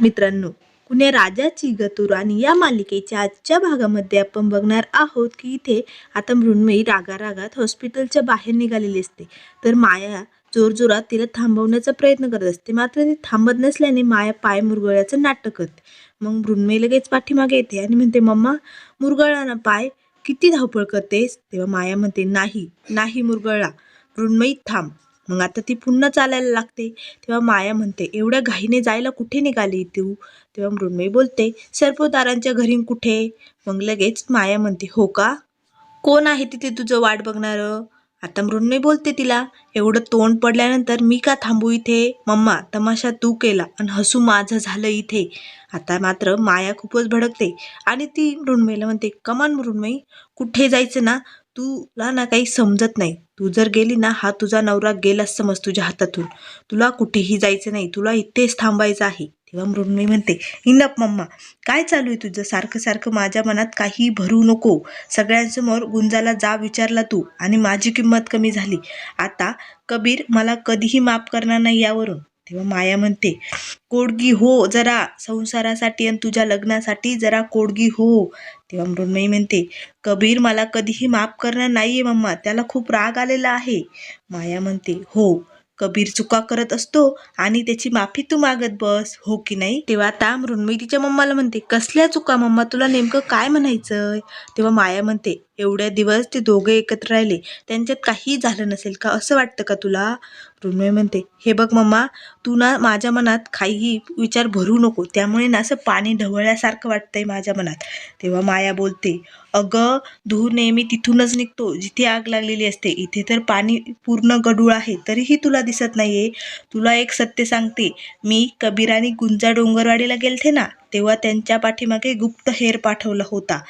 मित्रांनो. कुण्या राजाची गतुराणी या मालिकेच्या आजच्या भागामध्ये आपण बघणार आहोत की इथे आता मृण्मयी रागा रागात हॉस्पिटलच्या बाहेर निघालेली असते. तर माया जोरजोरात तिला थांबवण्याचा प्रयत्न करत असते. मात्र ती थांबत नसल्याने माया पाय मुरगळ्याचं नाटक करते. मग मृण्मयी लगेच पाठीमागे येते आणि म्हणते मम्मा मुरगळला ना पाय किती धावपळ करतेस? तेव्हा माया म्हणते नाही नाही मुरगळला. मृण्मयी थांब. मग आता ती पुन्हा चालायला लागते. तेव्हा माया म्हणते एवढ्या घाईने जायला कुठे निघाली तू? तेव्हा मृण्मयी बोलते सर्पोदारांच्या घरी कुठे? मग लगेच माया म्हणते हो का? कोण आहे तिथे तुझं वाट बघणारं? आता मृण्मयी बोलते तिला एवढं तोंड पडल्यानंतर मी का थांबू इथे? मम्मा तमाशा तू केला आणि हसू माझं झालं इथे. आता मात्र माया खूपच भडकते आणि ती मृण्मयीला म्हणते कमान मृण्मयी कुठे जायचं ना? तुला ना काही समजत नाही. तू जर गेली ना हा तुझा नवरा गेलाच समज तुझ्या हातातून. तुला कुठेही जायचं नाही. तुला इथेच थांबायचं आहे. तेव्हा मृण्मयी म्हणते इनप मम्मा. काय चालू आहे तुझं? सारखं सारखं माझ्या मनात काही भरू नको. सगळ्यांसमोर गुंजाला जा विचारला तू आणि माझी किंमत कमी झाली. आता कबीर मला कधीही माफ करणार नाही यावरून. तेव्हा माया म्हणते कोडगी हो जरा संसारासाठी आणि तुझ्या लग्नासाठी जरा कोडगी हो. तेव्हा मृण्मयी म्हणते कबीर मला कधीही माफ करणार नाहीये मम्मा त्याला खूप राग आलेला आहे. माया म्हणते हो कबीर चुका करत असतो आणि त्याची माफी तू मागत बस हो की नाही? तेव्हा आता मृण्मयी तिच्या मम्माला म्हणते कसल्या चुका मम्मा तुला नेमकं काय म्हणायचंय? तेव्हा माया म्हणते एवढ्या दिवस ते दोघे एकत्र राहिले त्यांच्यात काही झालं नसेल का? असं वाटतं का तुला? मृण्मय म्हणते हे बघ मम्मा तू ना माझ्या मनात काही विचार भरू नको. त्यामुळे ना असं पाणी ढवळल्यासारखं वाटतंय माझ्या मनात. तेव्हा माया बोलते अगं धूर नेहमी तिथूनच निघतो. जिथे आग लागलेली असते इथे तर पाणी पूर्ण गडूळ आहे. तरीही तुला दिसत नाहीये. तुला एक सत्य सांगते. मी कबीराने गुंजा डोंगरवाडीला गेलते ना तेव्हा त्यांच्या पाठीमागे गुप्त हेर पाठवला होता.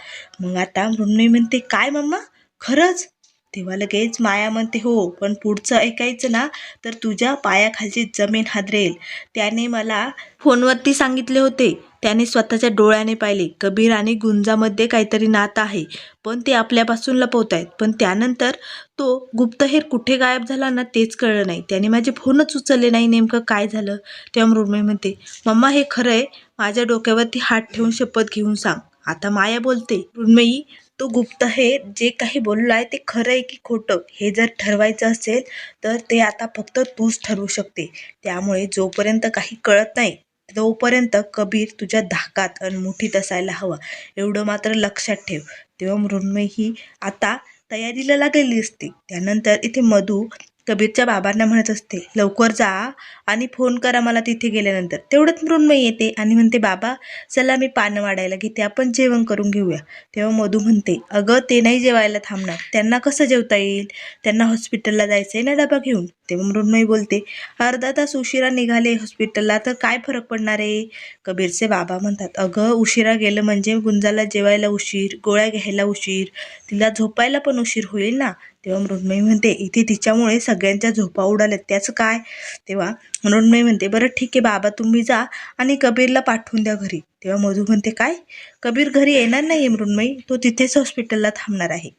मग आता मृण्मयी म्हणते काय मम्मा? खरंच? तेव्हा लगेच माया म्हणते हो पण पुढचं ऐकायचं ना तर तुझ्या पायाखालची जमीन हादरेल. त्याने मला फोनवरती सांगितले होते. त्याने स्वतःच्या डोळ्याने पाहिले. कबीर आणि गुंजामध्ये काहीतरी नातं आहे पण ते आपल्यापासून लपवत आहेत पण त्यानंतर तो गुप्तहेर कुठे गायब झाला ना तेच कळलं नाही. त्याने माझे फोनच उचलले नाही नेमकं काय झालं? तेव्हा मृण्मयी म्हणते मम्मा हे खरं आहे. माझ्या डोक्यावरती हात ठेवून शपथ घेऊन सांग. आता माया बोलते मृण्मयी तो गुप्तहेर जे काही बोललो आहे ते खरं आहे की खोटं. हे जर ठरवायचं असेल तर ते आता फक्त तूच ठरवू शकते. त्यामुळे जोपर्यंत काही कळत नाही तोपर्यंत कबीर तुझ्या धाकात आणि मुठीत असायला हवा. एवढं मात्र लक्षात ठेव. तेव्हा मृण्मयी ही आता तयारीला लागलेली असते. त्यानंतर इथे मधू कबीरच्या बाबांना म्हणत असते लवकर जा आणि फोन करा मला तिथे गेल्यानंतर तेवढंच मृण्मयी येते आणि म्हणते बाबा चला मी पानं वाढायला घेते. आपण जेवण करून घेऊया. तेव्हा मधू म्हणते अगं ते नाही जेवायला थांबणार. त्यांना कसं जेवता येईल? त्यांना हॉस्पिटलला जायचं आहे ना डबा घेऊन? तेव्हा मृण्मयी बोलते अर्धा तास उशिरा निघाले हॉस्पिटलला तर काय फरक पडणार आहे कबीरचे बाबा म्हणतात अगं उशिरा गेलं म्हणजे गुंजाला जेवायला उशीर गोळ्या घ्यायला उशीर. तिला झोपायला पण उशीर होईल ना? तेव्हा मृण्मयी म्हणते इथे तिच्यामुळे सगळ्यांच्या झोपा उडाल्यात त्याचं काय? तेव्हा मृण्मयी म्हणते बरं ठीक आहे बाबा तुम्ही जा आणि कबीरला पाठवून द्या घरी. तेव्हा मधू म्हणते काय? कबीर घरी येणार नाही मृण्मयी? तो तिथेच हॉस्पिटलला थांबणार आहे.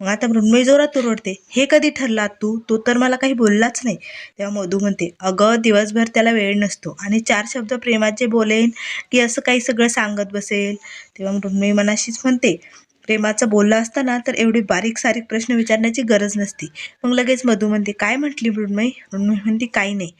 मग आता मृण्मयी जोरात ओरडते हे कधी ठरला तू? तो तर मला काही बोललाच नाही. तेव्हा मधू म्हणते अगं दिवसभर त्याला वेळ नसतो आणि चार शब्द प्रेमाचे बोलेन की असं काही सगळं सांगत बसेल? तेव्हा मृण्मयी मनाशीच म्हणते प्रेमाचं बोललं असताना तर एवढे बारीक सारीक प्रश्न विचारण्याची गरज नसती. मग लगेच मधू म्हणते काय म्हटली मृण्मयी? मृण्मयी म्हणते काही नाही.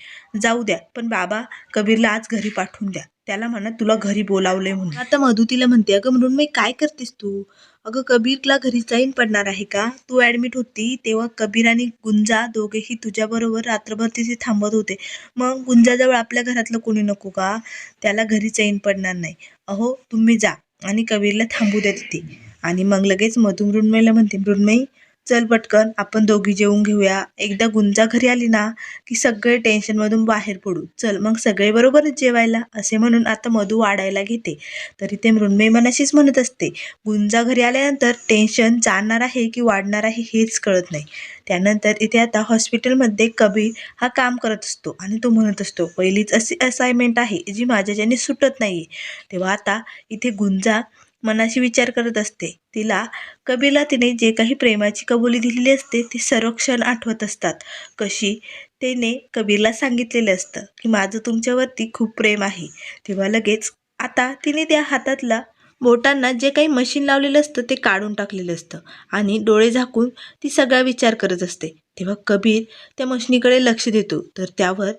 जाऊ द्या पण बाबा कबीरला आज घरी पाठवून द्या. त्याला म्हणा तुला घरी बोलावलंय म्हणून. आता मधू तिला म्हणते अगं मृण्मयी काय करतेस तू? अगं कबीरला घरी जाईन पडणार आहे का? तू ॲडमिट होती तेव्हा कबीर आणि गुंजा दोघेही तुझ्याबरोबर रात्रभर तिथे थांबत होते. मग गुंजाजवळ आपल्या घरातलं कोणी नको का? त्याला घरी चैन पडणार नाही. अहो तुम्ही जा आणि कबीरला थांबू द्या तिथे. आणि मग लगेच मधू मृण्मयीला म्हणते मृण्मयी चल पटकन आपण दोघी जेवून घेऊया. एकदा गुंजा घरी आली ना की सगळे टेन्शनमधून बाहेर पडू. चल मग सगळे बरोबरच जेवायला असे म्हणून आता मधू वाढायला घेते. तरी ते मृण्मयी मनाशीच म्हणत असते गुंजा घरी आल्यानंतर टेन्शन जाणार आहे की वाढणार आहे हेच कळत नाही. त्यानंतर इथे आता हॉस्पिटलमध्ये कबीर हा काम करत असतो आणि तो म्हणत असतो पहिलीच अशी असाइनमेंट आहे जी माझ्याच्याने सुटत नाही तेव्हा आता इथे गुंजा मनाशी विचार करत असते. तिला कबीला तिने जे काही प्रेमाची कबुली दिलेली असते ती सर्व क्षण आठवत असतात. कशी? त्याने कबीरला सांगितलेलं असतं की माझं तुमच्यावरती खूप प्रेम आहे. तेव्हा लगेच आता तिने त्या हातातला बोटांना जे काही मशीन लावलेलं असतं ते काढून टाकलेलं असतं आणि डोळे झाकून ती सगळा विचार करत असते. तेव्हा कबीर त्या मशनीकडे लक्ष देतो. तर त्यावर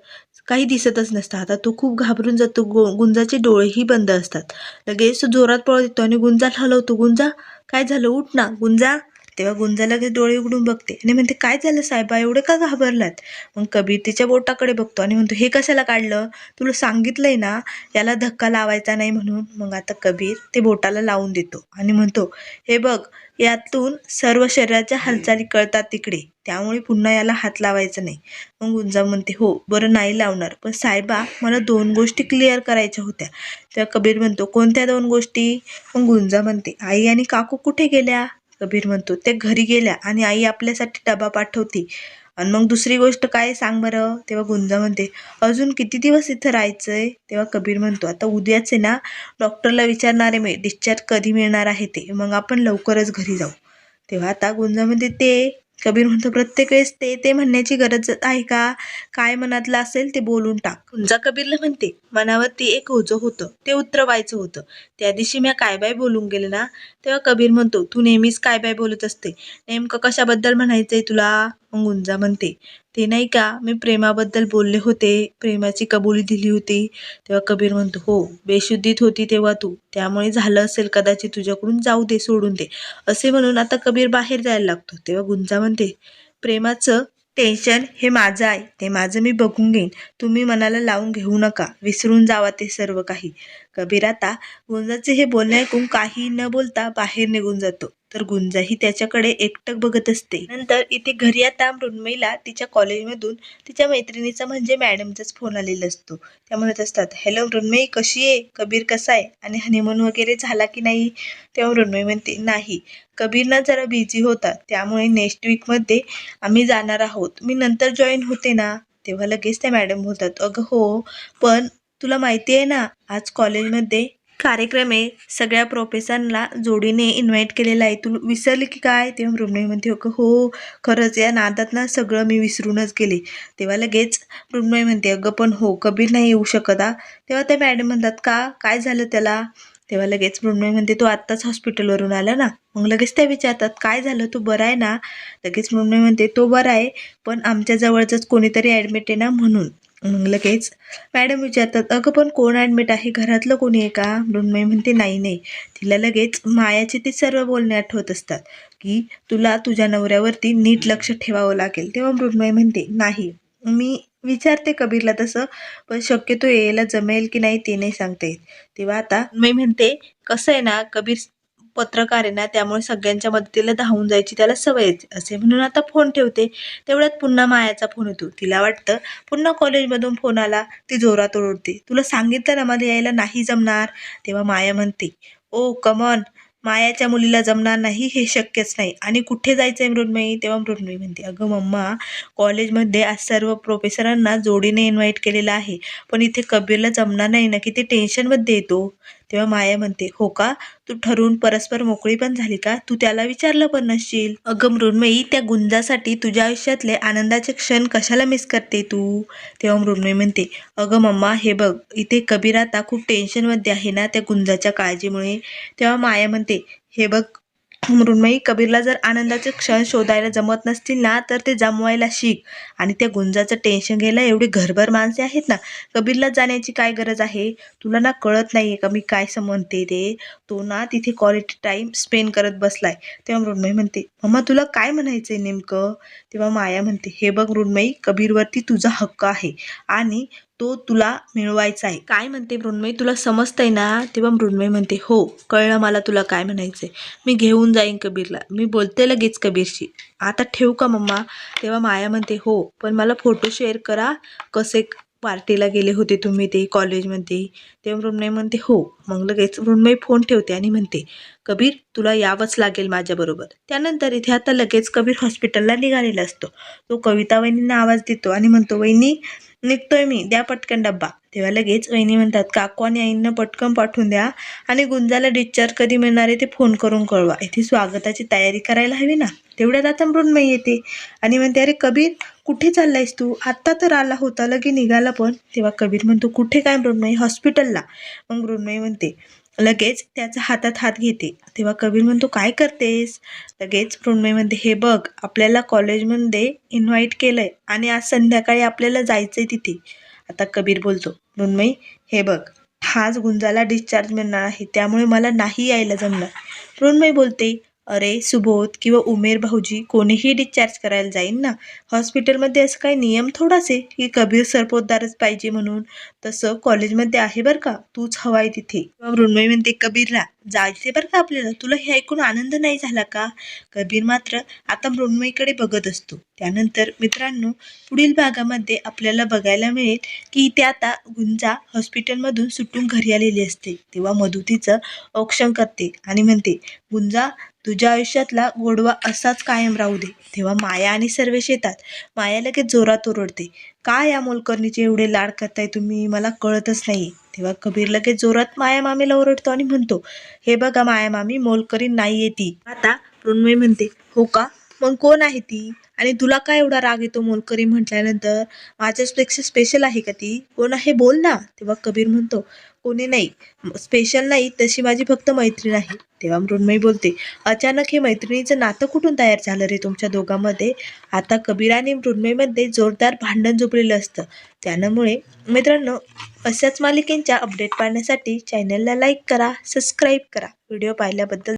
काही दिसतच नसतं. आता तो खूप घाबरून जातो. गो गुंजाचे डोळेही बंद असतात. लगेच जोरात पळत येतो आणि गुंजा हलवतो. गुंजा काय झालं? उठ ना गुंजा. तेव्हा गुंजा लगेच डोळे उघडून बघते. आणि म्हणते काय झालं साहेबा? एवढे का घाबरलात? मग कबीर तिच्या बोटाकडे बघतो आणि म्हणतो हे कशाला काढलं? तुला सांगितलंय ना याला धक्का लावायचा नाही म्हणून. मग आता कबीर ते बोटाला लावून देतो आणि म्हणतो हे बघ यातून सर्व शरीराच्या हालचाली कळतात तिकडे. त्यामुळे पुन्हा याला हात लावायचा नाही. मग गुंजा म्हणते हो बरं नाही लावणार. पण साहेबा मला दोन गोष्टी क्लिअर करायच्या होत्या. तेव्हा कबीर म्हणतो कोणत्या दोन गोष्टी? मग गुंजा म्हणते आई आणि काकू कुठे गेल्या? कबीर म्हणतो. ते घरी गेल्या आणि आई आपल्यासाठी डबा पाठवती. आणि मग दुसरी गोष्ट काय सांग बरं? तेव्हा गुंजा म्हणते अजून किती दिवस इथं राहायचं आहे तेव्हा कबीर म्हणतो आता उद्याच आहे ना? डॉक्टरला विचारणारे मी डिस्चार्ज कधी मिळणार आहे ते? मग आपण लवकरच घरी जाऊ. तेव्हा आता गुंजा म्हणते ते कबीर म्हणतो प्रत्येक वेळेस ते ते म्हणण्याची गरज आहे का? काय मनातलं असेल ते बोलून टाक. तुमचा कबीरला म्हणते मनावरती एक ओझं होतं ते उतरवायचं होतं. त्या दिवशी मी काय बाय बोलून गेले ना तेव्हा कबीर म्हणतो तू नेहमीच काय बाय बोलत असते? नेमकं कशाबद्दल म्हणायचंय तुला? गुंजा म्हणते. ते नाही का मी प्रेमाबद्दल बोलले होते प्रेमाची कबुली दिली होती. तेव्हा कबीर म्हणतो हो बेशुद्धीत होती तेव्हा तू. त्यामुळे झालं असेल कदाचित तुझ्याकडून जाऊ दे सोडून दे. असे म्हणून आता कबीर बाहेर जायला लागतो. तेव्हा गुंजा म्हणते प्रेमाचं टेन्शन हे माझं आहे. ते माझं मी बघून घेईन. तुम्ही मनाला लावून घेऊ नका. विसरून जावा ते सर्व काही. कबीर आता गुंजाचे हे बोलणे ऐकून काही न बोलता बाहेर निघून जातो. तर गुंजाही त्याच्याकडे एकटक बघत असते. नंतर इथे घरी आता मृण्मयीला तिच्या कॉलेजमधून तिच्या मैत्रिणीचा म्हणजे मॅडमचाच फोन आलेला असतो. त्या म्हणत असतात हॅलो मृण्मयी कशी आहे? कबीर कसा आहे? आणि हनीमून वगैरे झाला की नाही? तेव्हा मृण्मयी म्हणते नाही. कबीर ना जरा बिझी होता. त्यामुळे नेक्स्ट वीकमध्ये आम्ही जाणार आहोत. मी नंतर जॉईन होते ना? तेव्हा लगेच त्या मॅडम बोलतात अगं हो पण तुला माहिती आहे ना आज कॉलेजमध्ये कार्यक्रम आहे सगळ्या प्रोफेसरला जोडीने इन्व्हाइट केलेला आहे. तू विसरली की काय? तेव्हा मृण्मयी म्हणते अगं हो खरंच या नादात ना सगळं मी विसरूनच गेले. तेव्हा लगेच मृण्मयी म्हणते अगं पण हो कबीर नाही येऊ शकत आ तेव्हा त्या मॅडम म्हणतात का? काय झालं त्याला? तेव्हा लगेच मृण्मयी म्हणते तो आत्ताच हॉस्पिटलवरून आला ना. मग लगेच त्या विचारतात काय झालं? तो बरा आहे ना? लगेच मृण्मयी म्हणते तो बरा आहे पण आमच्या जवळचंच कोणीतरी ॲडमिट आहे ना म्हणून. मग लगेच मॅडम विचारतात अगं पण कोण ॲडमिट आहे? घरातलं कोणी आहे का? मृण्मयी म्हणते नाही नाही. तिला लगेच मायाचे ते सर्व बोलणे आठवत असतात की तुला तुझ्या नवऱ्यावरती नीट लक्ष ठेवावं लागेल. तेव्हा मृण्मयी म्हणते नाही. मी विचारते कबीरला तसं पण शक्यतो यायला जमेल की नाही ते नाही सांगता येत. तेव्हा आता मी म्हणते कसं आहे ना कबीर पत्रकार आहे ना त्यामुळे सगळ्यांच्या मदतीला धावून जायची त्याला सवय असे म्हणून आता फोन ठेवते. तेवढ्यात पुन्हा मायाचा फोन येतो. तिला वाटतं पुन्हा कॉलेजमधून फोन आला ती जोरात ओरडते. तुला सांगितलं ना मला यायला नाही जमणार? तेव्हा माया म्हणते ओ कमन मायाच्या मुलीला जमणार नाही हे शक्यच नाही. आणि कुठे जायचं आहे मृण्मयी तेव्हा मृण्मयी म्हणते अगं मम्मा कॉलेजमध्ये आज सर्व प्रोफेसरांना जोडीने इन्व्हाइट केलेलं आहे. पण इथे कबीरला जमणार नाही ना की ते टेन्शनमध्ये येतो? तेव्हा माया म्हणते हो का? तू ठरवून परस्पर मोकळी पण झाली का? तू त्याला विचारलं पण नसशील. अगं मृण्मयी त्या गुंजासाठी तुझ्या आयुष्यातले आनंदाचे क्षण कशाला मिस करते तू? तेव्हा मृण्मयी म्हणते अगं मम्मा हे बघ इथे कबीर आता खूप टेन्शनमध्ये आहे ना त्या गुंजाच्या काळजीमुळे. तेव्हा माया म्हणते हे बघ मृण्मयी कबीरला जर आनंदाचे क्षण शोधायला जमत नसतील ना तर ते जमवायला शिक. आणि त्या गुंजाचं टेन्शन घ्यायला एवढी घरभर माणसे आहेत ना कबीरला जाण्याची काय गरज आहे? तुला ना कळत नाही आहे का मी काय समजते ते? तो ना तिथे क्वालिटी टाईम स्पेंड करत बसलाय. तेव्हा मृण्मयी म्हणते मम्मा तुला काय म्हणायचं आहे नेमकं? तेव्हा माया म्हणते हे बघ मृण्मयी कबीरवरती तुझा हक्क आहे. आणि तो तुला मिळवायचा आहे. काय म्हणते मृण्मयी? तुला समजतंय ना? तेव्हा मृण्मयी म्हणते हो कळलं मला तुला काय म्हणायचंय. मी घेऊन जाईन कबीरला. मी बोलते लगेच कबीरशी. आता ठेवू का मम्मा? तेव्हा माया म्हणते हो पण मला फोटो शेअर करा. कसे पार्टीला गेले होते तुम्ही ते कॉलेजमध्ये तेव्हा मृण्मयी म्हणते हो. मग लगेच मृण्मयी फोन ठेवते आणि म्हणते कबीर तुला यावंच लागेल माझ्याबरोबर त्यानंतर इथे आता लगेच कबीर हॉस्पिटलला निघालेला असतो. तो कविता वहिनींना आवाज देतो आणि म्हणतो वहिनी निघतोय मी द्या पटकन डब्बा. तेव्हा लगेच वहिनी म्हणतात काकू आणि आईंना पटकन पाठवून द्या आणि गुंजाला डिस्चार्ज कधी मिळणार आहे ते फोन करून कळवा. इथे स्वागताची तयारी करायला हवी ना? तेवढ्यात आता मृण्मयी येते. आणि म्हणते अरे कबीर कुठे चाललायस तू? आत्ता तर आला होता लगे निघाला पण. तेव्हा कबीर म्हणतो कुठे काय मृण्मयी? हॉस्पिटलला मग मृण्मयी म्हणते लगेच त्याचा हातात हात घेते. तेव्हा कबीर म्हणतो काय करतेस? लगेच मृण्मयमध्ये हे बघ आपल्याला कॉलेजमध्ये इन्व्हाइट केलंय आणि आज संध्याकाळी आपल्याला जायचंय तिथे. आता कबीर बोलतो मृण्मयी हे बघ हाच गुंजाला डिस्चार्ज मिळणार आहे त्यामुळे मला नाही यायला जमणार. मृण्मयी बोलते अरे सुबोध किंवा उमेर भाऊजी कोणीही डिस्चार्ज करायला जाईन ना? हॉस्पिटलमध्ये असं काही नियम थोडाच आहे की कबीर सरपोतदारच पाहिजे म्हणून? तसं कॉलेजमध्ये आहे बरं का? तूच हवाय तिथे. मृण्मय म्हणते कबीरला जायचे बरं का आपल्याला? तुला हे ऐकून आनंद नाही झाला का? कबीर मात्र आता मृण्मयीकडे बघत असतो. त्यानंतर मित्रांनो पुढील भागामध्ये आपल्याला बघायला मिळेल की ते आता गुंजा हॉस्पिटलमधून सुटून घरी आलेली असते. तेव्हा मधू तिचं औक्षण करते आणि म्हणते गुंजा तुझ्या आयुष्यातला गोडवा असाच कायम राहू दे. तेव्हा माया आणि सर्वेश येतात. माया लगेच जोरात ओरडते. का या मोलकर्णीचे एवढे लाड करताय तुम्ही? मला कळतच नाही तेव्हा कबीर लगेच जोरात माया मामीला ओरडतो आणि म्हणतो हे बघा माया मामी मोलकरी नाही आहे ती. आता मृण्मयी म्हणते हो का? मग कोण आहे ती? आणि तुला काय एवढा राग येतो मोलकरी म्हटल्यानंतर? माझ्यापेक्षा स्पेशल आहे का ती? कोण आहे? बोल ना. तेव्हा कबीर म्हणतो कोणी नाही. स्पेशल नाही तशी माझी फक्त मैत्रीण आहे. तेव्हा मृण्मयी बोलते अचानक हे मैत्रिणीचं नातं कुठून तयार झालं रे तुमच्या दोघांमध्ये? आता कबीर आणि मृण्मयीमध्ये जोरदार भांडण झोपलेलं असतं. त्यामुळे मित्रांनो अशाच मालिकेंच्या अपडेट पाहण्यासाठी चॅनलला लाईक करा सबस्क्राईब करा. व्हिडिओ पाहिल्याबद्दल